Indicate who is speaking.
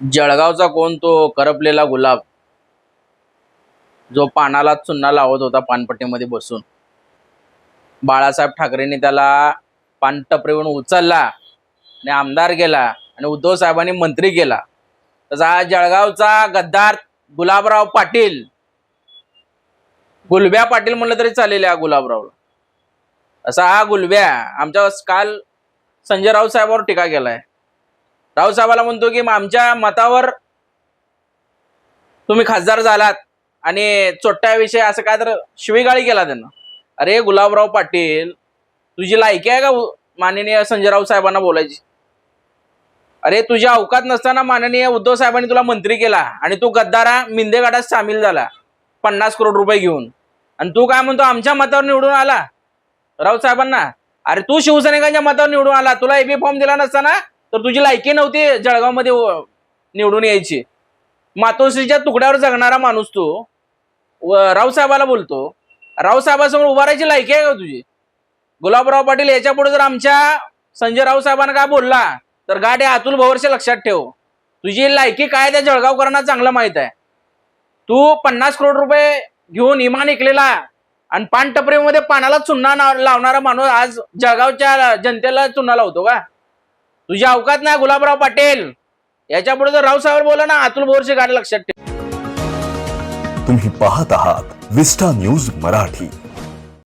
Speaker 1: जळगावचा कोण तो करपलेला गुलाब जो पानाला चुन्ना लावत होता पानपट्टीमध्ये बसून. बाळासाहेब ठाकरेंनी त्याला पानटपरीवरून उचलला आणि आमदार केला आणि उद्धव साहेबांनी मंत्री केला. तसा हा जळगावचा गद्दार गुलाबराव पाटील. गुलब्या पाटील म्हणलं तरी चालेल या गुलाबरावला. असा हा गुलब्या आमच्या काल संजय राऊत साहेबांवर टीका केलाय. रावसाहेबाला म्हणतो की आमच्या मतावर तुम्ही खासदार झालात आणि चोट्ट्याविषयी असं काय तर शिवीगाळी केला त्यांना. अरे गुलाबराव पाटील तुझी लायकी आहे का माननीय संजय साहेबांना बोलायची? अरे तुझ्या अवकात नसताना माननीय उद्धव साहेबांनी तुला मंत्री केला आणि तू गद्दारा मिंदेगाडात सामील झाला पन्नास करोड रुपये घेऊन. आणि तू काय म्हणतो आमच्या मतावर निवडून आला? राऊत साहेबांना अरे तू शिवसैनिकांच्या मतावर निवडून आला तुला एबी फॉर्म दिला नसताना तर तुझी लायकी नव्हती जळगावमध्ये निवडून यायची. मातोश्रीच्या तुकड्यावर जगणारा माणूस तू. रावसाहेबाला बोलतो. रावसाहेबासमोर उभारायची लायकी आहे का तुझी? गुलाबराव पाटील याच्यापुढे जर आमच्या संजय रावसाहेबांना काय बोलला तर गाठ हे अतुल भवर्ष लक्षात ठेव. तुझी लायकी काय त्या जळगावकरांना चांगलं माहीत आहे. तू पन्नास करोड रुपये घेऊन इमान ऐकलेला आणि पानटपरीमध्ये पानाला चुन्ना लावणारा माणूस आज जळगावच्या जनतेला चुन्ना लावतो का? तुझ्या अवकात नाही गुलाबराव पाटील. याच्यापुढे जर रावसाहेब बोला ना अतुल भोरचे गाडी लक्षात ठेव.
Speaker 2: तुम्ही पाहत आहात विस्टा न्यूज मराठी.